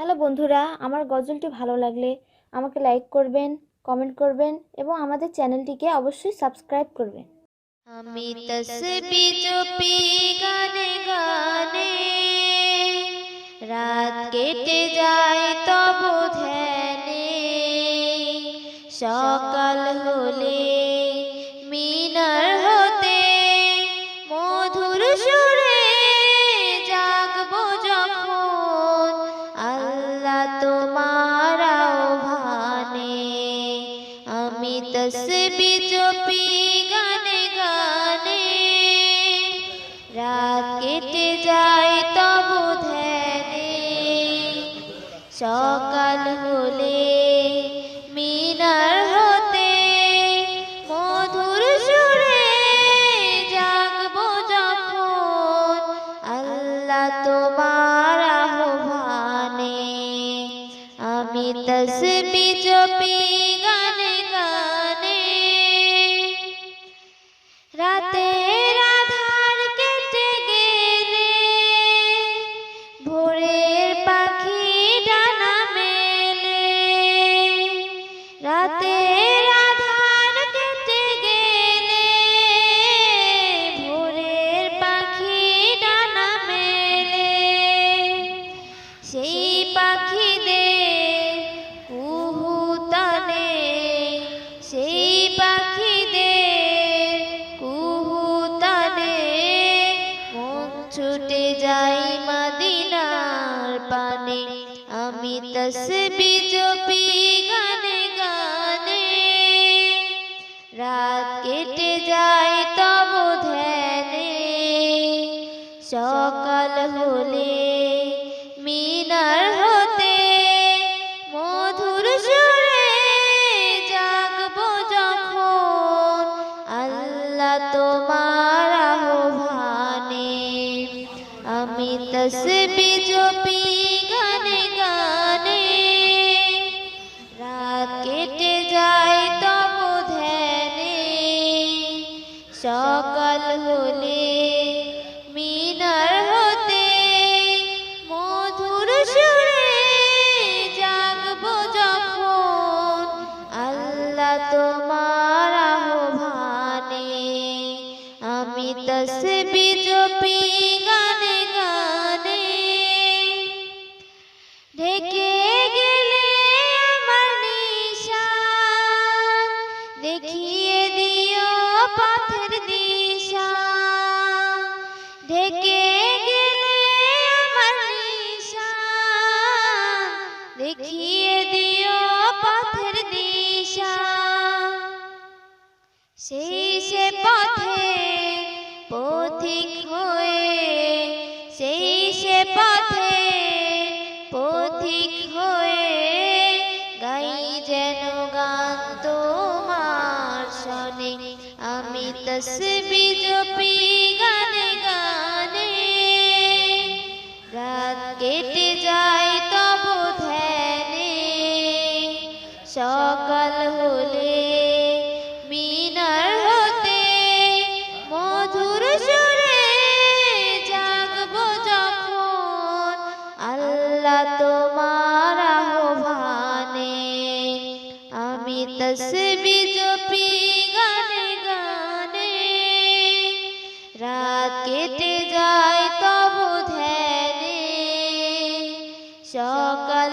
Hello বন্ধুরা, আমার গজলটি ভালো লাগলে আমাকে লাইক করবেন কমেন্ট করবেন এবং আমাদের চ্যানেলটিকে অবশ্যই সাবস্ক্রাইব করবেন। আমি তসবি চুপি গানে গানে, রাত কেটে যায় তব ধ্যানে, সকাল হলে সকাল হলে ছুটে যাই মাদিনার পানে। আমি তসবি জপি গানে গানে। রাত কেটে যায় তসবি জপি গানে গানে রাত কেটে যায় তব ধ্যানে সকাল হলে মিনার হতে মধুর সুরে জাগবো যখন আল্লাহ তোমার আহ্বানে আমি তসবি ঢেকে গেলে আমার দেখিয়ে দিও পথের দিশা। সেই সে পথে পথিক হয়ে সেই সে পথে পথিক হয়ে গাই যেন গান তোমার শনে। আমি তসবি জপি সকাল হলে মিনার হতে মধুর সুরে জাগবো যখন। আল্লাহ তোমার আহ্বানে আমি তসবি জপি গানে গানে। রাত কেটে যায় তব ধ্যানে। সকাল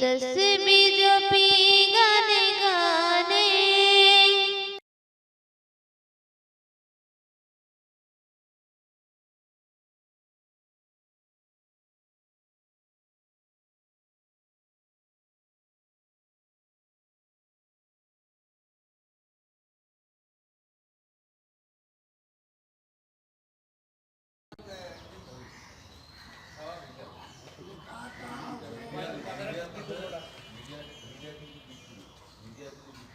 的。get